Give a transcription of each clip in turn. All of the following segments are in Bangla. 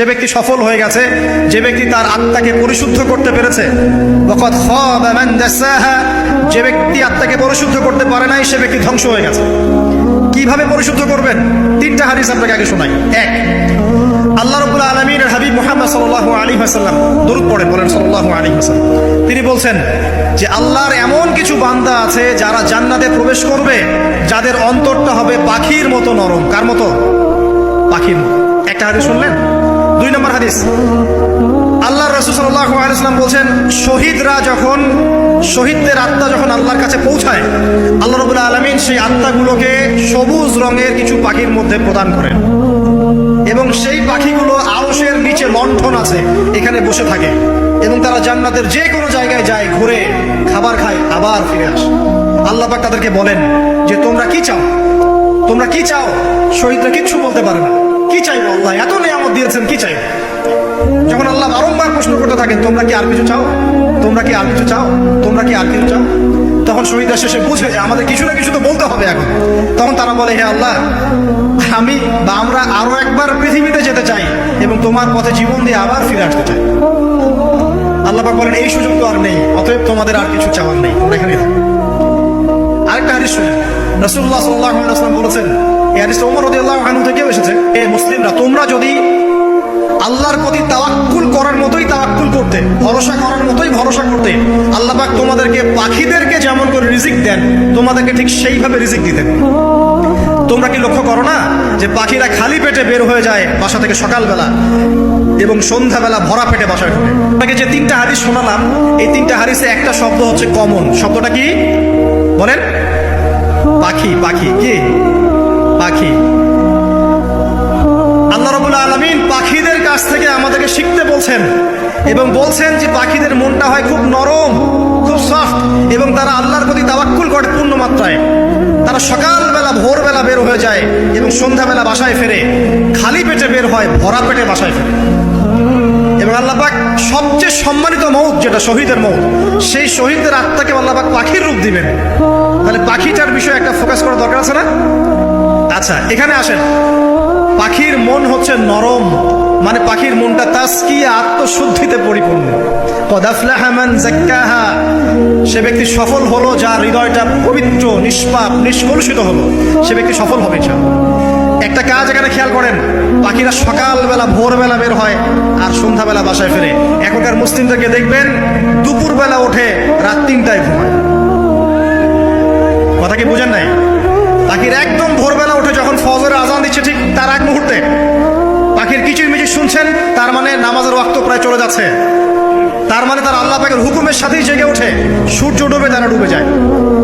সে ব্যক্তি সফল হয়ে গেছে, যে ব্যক্তি তার আত্মাকে পরিশুদ্ধ করতে পেরেছে। যে ব্যক্তি আত্মাকে পরিশুদ্ধ করতে পারে নাই, সে ব্যক্তি ধ্বংস হয়ে গেছে। কীভাবে পরিশুদ্ধ করবেন? তিনটা হাদিস আপনাকে আগে শোনাই। এক, আল্লাহ রবুল্লা আলমীর হাবিব মোহাম্মদ সাল্লাহ আলী হাসাল্লাম দরুদ পড়ে, বলেন সাল্লাহ আলী হাসাল্লাম তিনি বলছেন যে, আল্লাহর এমন কিছু বান্দা আছে যারা জান্নাতে প্রবেশ করবে, যাদের অন্তরটা হবে পাখির মতো নরম। কার মতো? পাখির মতো। একটা হাদিস শুনলেন? দুই নম্বর হাদিস। আল্লাহ রসুল্লাহাম বলছেন, শহীদরা যখন, শহীদদের আত্মা যখন আল্লাহর কাছে পৌঁছায়, আল্লাহ রবুল্লা আলমিন সেই আত্মাগুলোকে সবুজ রঙের কিছু পাখির মধ্যে প্রদান করেন। এবং সেই পাখিগুলো আউসের নিচে লণ্ঠন আছে, এখানে বসে থাকে। এবং তারা জান্নাতের যে কোনো জায়গায় যায়, ঘুরে, খাবার খায়, আবার ফিরে আসে। আল্লাহ তাদেরকে বলেন যে, তোমরা কি চাও? তোমরা কি চাও? শহীদরা কিচ্ছু বলতে পারে না। কি চাইব আল্লাহ? এত নিয়ামত দিয়েছেন, কি চাইব? যখন আল্লাহ বারংবার প্রশ্ন করতে থাকেন তোমরা কি আর কিছু চাও? তোমরা কি আর কিছু চাও? তোমরা কি আর কিছু চাও? তখন শহীদরা শেষে বুঝে যে আমাদের কিছু না কিছু তো বলতে হবে এখন। তখন তারা বলে, হে আল্লাহ, আমি বা আমরা আরও একবার পৃথিবীতে যেতে চাই এবং তোমার পথে জীবন দিয়ে আবার ফিরে আসতে চাই। আল্লাহ বলেন, এই সুযোগ তো আর নেই, অতএব তোমাদের আর কিছু চাওয়ার নেই। আরেকটা রাসূলুল্লাহ সাল্লাল্লাহু আলাইহি ওয়াসাল্লাম বলেছেন তোমরা আল্লাহর প্রতি তাওয়াক্কুল করার মতোই তোমরা কি লক্ষ্য করো না যে পাখিরা খালি পেটে বের হয়ে যায় বাসা থেকে সকালবেলা এবং সন্ধ্যাবেলা ভরা পেটে বাসায় ঢোকে? আপনাকে যে তিনটা হাদিস শোনালাম, এই তিনটা হাদিসে একটা শব্দ হচ্ছে কমন শব্দটা কি? বলেন। পাখি পাখি, কি? বলছেন এবং বলছেন যে পাখিদের মনটা হয় খুব নরম, খুব সফট এবং তারা আল্লাহর প্রতি তাওয়াক্কুল করে পূর্ণ মাত্রায়। তারা সকালবেলা, ভোরবেলা বের হয়ে যায় এবং সন্ধ্যাবেলা বাসায় ফেরে। খালি পেটে বের হয়, ভরা পেটে বাসায় ফেরে। এবং আল্লাপাক সবচেয়ে সম্মানিত মৌত যেটা শহীদের মৌত সেই শহীদদের আত্মাকে আল্লাপাক পাখির রূপ দিবেন। তাহলে পাখিটার বিষয়ে একটা ফোকাস করার দরকার আছে না? আচ্ছা এখানে আসেন। পাখির মন হচ্ছে নরম। মানে পাখির মনটা তাস্কি আত্মশুদ্ধিতে পরিপূর্ণ। সে ব্যক্তি সফল হলো, যার হৃদয়টা পবিত্র, নিষ্পাপ, নিষ্কলুষিত হলো, সে ব্যক্তি সফল হবে ইনশাআল্লাহ। একটা কাজ এখানে খেয়াল করেন, পাখিরা সকালবেলা, ভোরবেলা বের হয় আর সন্ধ্যাবেলা বাসায় ফেরে। এখনকার মুসলিমদেরকে দেখবেন, দুপুরবেলা ওঠে, রাত তিনটায় ঘুমায়। কথা কি বুঝেন নাই? পাখির একদম ভোরবেলা উঠে যখন ফজরে আজান দিচ্ছে ঠিক তার এক মুহূর্তে। ওয়াক্ত প্রায় চলে যাচ্ছে। তার মানে তার আল্লাহ পাকের হুকুমের সাথেই জেগে ওঠে। সূর্য ডুবে তারা ডুবে যায়।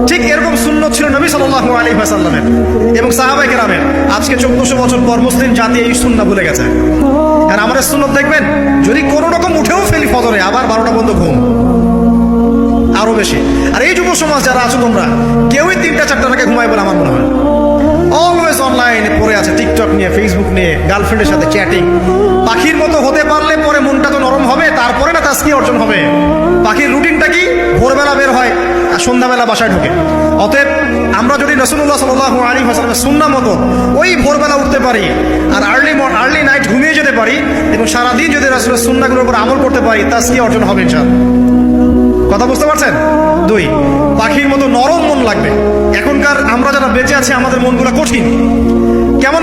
ঠিক এরকম শূন্য ছিল নবী সাল্লাল্লাহু আলাইহি ওয়াসাল্লামের এবং সাহাবায়ে কেরামের। আজকে চোদ্দশো বছর পর মুসলিম জাতি এই সুন্নাহ ভুলে গেছে। আর আমাদের সুন্নত দেখবেন, যদি কোনো রকম উঠেও ফেলি ফজরে, আবার বারোটা বন্ধ ঘুম। আরও বেশি। আর এই যুব সমাজ যারা আছো তোমরা, কেউই তিনটা চারটা টাকা ঘুমায় বলে আমার ফেসবুক নিয়ে গার্লফ্রেন্ডের সাথে চ্যাটিং পাখির মতো হতে পারলে পরে মনটা তো নরম হবে, তারপরে না তাস্কি অর্জন হবে। পাখির রুটিনটা কি? ভোরবেলা বের হয় আর সন্ধ্যাবেলা বাসায় ঢোকে। অতএব আমরা যদি রসুল্লাহ সাল্লাহ আলী হাসালামের সুন্না মতো ওই ভোরবেলা উঠতে পারি আর আর্লি আর্লি নাইট ঘুমিয়ে যেতে পারি এবং সারাদিন যদি রসুলের সুন্নাগুলোর উপর আমল করতে পারি তাস্কি অর্জন হবে ইনশাআল্লাহ। কথা বুঝতে পারছেন? দুই, পাখির মতো নরম মন লাগবে। এখনকার আমরা যারা বেঁচে আছি, আমাদের মনগুলো কঠিন। কেমন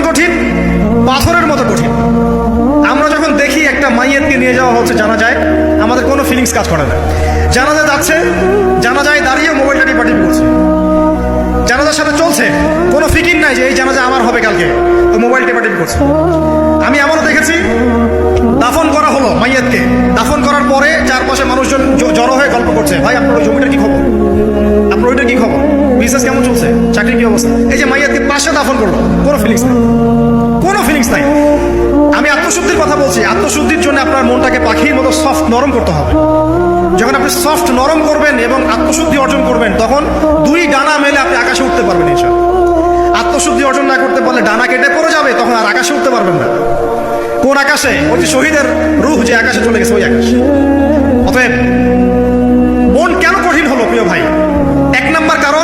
পাথরের মতো কঠিন। আমরা যখন দেখি একটা মাইয়েতকে নিয়ে যাওয়া হচ্ছে জানা যায় আমাদের কোনো ফিলিংস কাজ করে না। জানা যায় যাচ্ছে জানা যায় দাঁড়িয়ে মোবাইলটা টিপাটিপি করছে। জানাজার সাথে চলছে, কোনো ফিকির নাই যে এই জানাজা আমার হবে কালকে। তো মোবাইল টেপাটিপি করছে। আমি এমনও দেখেছি, দাফন করা হলো মাইয়াতকে। দাফন করার পরে চারপাশে মানুষজন জড়ো হয়ে গল্প করছে, ভাই, আপনার ওই জমিটার কি খবর? আপনার ওইটার কি খবর? বিজনেস কেমন চলছে? চাকরির কি অবস্থা? এই যে মাইয়াতকে পাশে দাফন করল, কোনো ফিলিংস নাই। আমি আত্মশুদ্ধির কথা বলছি। আত্মশুদ্ধির জন্য আপনার মনটাকে পাখির মতো সফট নরম করতে হবে। যখন আপনি সফট নরম করবেন এবং আত্মশুদ্ধি অর্জন করবেন, তখন দুই ডানা মেলে আপনি আকাশে উঠতে পারবেন ইনশাআল্লাহ আত্মশুদ্ধি অর্জন না করতে পারলে ডানা কেটে পড়ে যাবে, তখন আর আকাশে উঠতে পারবেন না। কোন আকাশে? ওই শহীদের রূহ যে আকাশে চলে গেছে, ওই আকাশ। অতএব মন কেন কঠিন হলো, প্রিয় ভাই? এক নাম্বার কারণ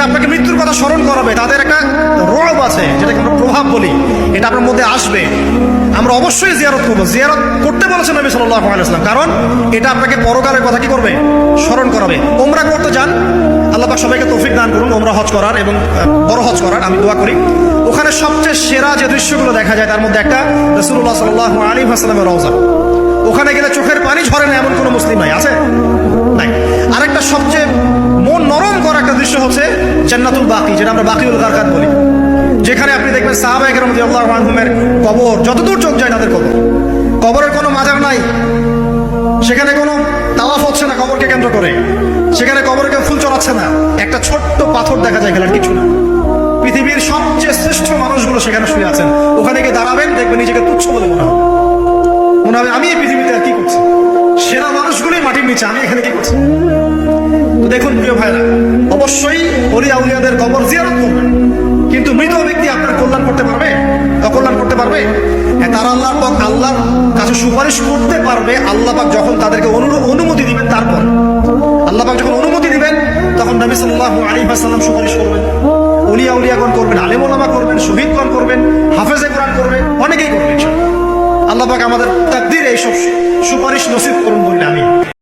এটা আপনাকে মৃত্যুর কথা স্মরণ করাবে, তাদের একটা রব আছে, যেটাকে আমরা প্রভাব বলি। এটা আপনার মধ্যে আসবে। আমরা অবশ্যই জিয়ারত করব। জিয়ারত করতে বলেছেন নবী সাল্লাহ আলাইসলাম কারণ এটা আপনাকে পরকালের কথা কি করবে? স্মরণ করাবে। ওমরা করতে যান। আল্লাহ সবাইকে তৌফিক দান করুন, ওমরা হজ করার এবং বড় হজ করার। আমি দোয়া করি। ওখানে সবচেয়ে সেরা যে দৃশ্যগুলো দেখা যায়, তার মধ্যে একটা রসুল্লাহ সাল্লাহ আলী হাসলামের রওজা। ওখানে গেলে চোখের পানি ঝরে না, এমন কোনো মুসলিম নাই। আছে? নাই। আরেকটা সবচেয়ে হচ্ছে জান্নাতুল বাকি, যেটা আমরা বাকিউল গারকাত বলি। যেখানে আপনি দেখবেন সাহাবা একরম আল্লাহ কবর, যতদূর চোখ যায় তাদের কবর। কবরের কোনো মাজার নাই। সেখানে কোনো তাওয়াফ হচ্ছে না কবরকে কেন্দ্র করে। সেখানে কবরে কেউ ফুল চড়াচ্ছে না। একটা ছোট্ট পাথর দেখা যায় গেলার কিছু না। পৃথিবীর সবচেয়ে শ্রেষ্ঠ মানুষগুলো সেখানে শুয়ে আছেন। ওখানে গিয়ে দাঁড়াবেন, দেখবেন নিজেকে তুচ্ছ বলে মনে হবে। মনে হবে, আমি এই পৃথিবীতে আর কি করছি? সেরা মানুষগুলোই মাটির নিচে, আমি এখানে কি করছি? দেখুন প্রিয় ভাইরা, অবশ্যই অলিয়া উলিয়াদের কবর জিয়ারত করবেন কিন্তু মৃত ব্যক্তি আপনার কল্যাণ করতে পারবে? অকল্যাণ করতে পারবে? হ্যাঁ তারা আল্লাহ পাক আল্লাহর কাছে সুপারিশ করতে পারবে, আল্লাহ পাক যখন তাদেরকে অনুমতি দিবেন তারপর। আল্লাহ পাক যখন অনুমতি দিবেন, তখন নবী সাল্লাল্লাহু আলাইহি ওয়াসাল্লাম সুপারিশ করবেন। অলিয়া উলিয়াগণ করবেন আলেম ওলামা করবেন, শহীদগণ করবেন, হাফেজে কোরআন করবেন, অনেকেই করবেন। আল্লাহ পাক আমাদের তাকদির এইসব সুপারিশ নসিব করুন বলে আমি